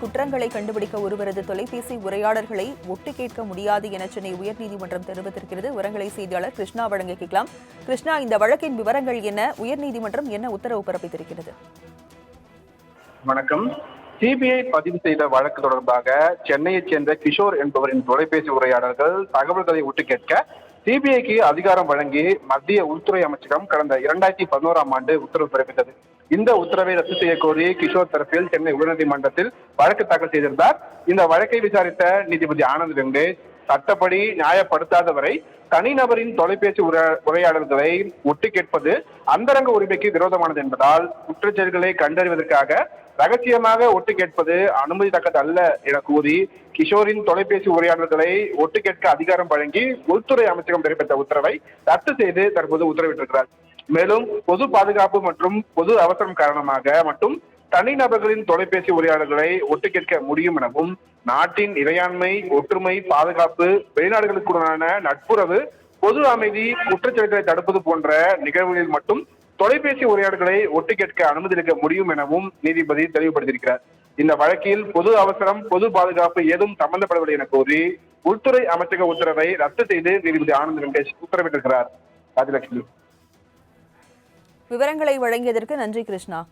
குற்றங்களை கண்டுபிடிக்க ஒருவரது தொலைபேசி உரையாடல்களை ஒட்டு கேட்க முடியாது என சென்னை உயர்நீதிமன்றம் தெரிவித்திருக்கிறது. விவரங்களை செய்தியாளர் கிருஷ்ணா வழங்க கேட்கலாம். கிருஷ்ணா இந்த வழக்கின் விவரங்கள் என்ன? உயர்நீதிமன்றம் என்ன உத்தரவு பிறப்பித்திருக்கிறது? வணக்கம். சிபிஐ பதிவு செய்த வழக்கு தொடர்பாக சென்னையைச் சேர்ந்த கிஷோர் என்பவரின் தொலைபேசி உரையாடல்கள் தகவல்களை ஒட்டு கேட்க சிபிஐக்கு அதிகாரம் வழங்கி மத்திய உள்துறை அமைச்சகம் கடந்த இரண்டாயிரத்தி பதினோராம் ஆண்டு உத்தரவு பிறப்பித்தது. இந்த உத்தரவை ரத்து செய்ய கோரி கிஷோர் தரப்பில் சென்னை உயர்நீதிமன்றத்தில் வழக்கு தாக்கல் செய்திருந்தார். இந்த வழக்கை விசாரித்த நீதிபதி ஆனந்த் வெங்கடேஷ் சட்டப்படி நியாயப்படுத்தாதவரை தனிநபரின் தொலைபேசி உர- உரையாடல்களை ஒட்டு கேட்பது அந்தரங்க உரிமைக்கு விரோதமானது என்பதால் குற்றச்செயல்களை கண்டறிவதற்காக ரகசியமாக ஒட்டு கேட்பது அனுமதித்தக்கது அல்ல என கூறி கிஷோரின் தொலைபேசி உரையாடல்களை ஒட்டு கேட்க அதிகாரம் வழங்கி உள்துறை அமைச்சகம் பிறப்பித்த உத்தரவை ரத்து செய்து தற்போது உத்தரவிட்டிருக்கிறார். மேலும் பொது பாதுகாப்பு மற்றும் பொது அவசரம் காரணமாக மட்டும் தனிநபர்களின் தொலைபேசி உரையாடல்களை ஒட்டு கேட்க முடியும் எனவும் நாட்டின் இறையாண்மை ஒற்றுமை பாதுகாப்பு வெளிநாடுகளுக்குடனான நட்புறவு பொது அமைதி குற்றச்செயல்களை தடுப்பது போன்ற நிகழ்வுகளில் மட்டும் தொலைபேசி உரையாடல்களை ஒட்டு கேட்க அனுமதிக்க முடியும் எனவும் நீதிபதி தெளிவுபடுத்தியிருக்கிறார். இந்த வழக்கில் பொது அவசரம் பொது பாதுகாப்பு ஏதும் சம்பந்தப்படவில்லை என கோரி உள்துறை அமைச்சக உத்தரவை ரத்து செய்து நீதிபதி ஆனந்த் வெங்கடேஷ் உத்தரவிட்டிருக்கிறார். ராஜலட்சுமி. விவரங்களை வழங்கியதற்கு நன்றி கிருஷ்ணா.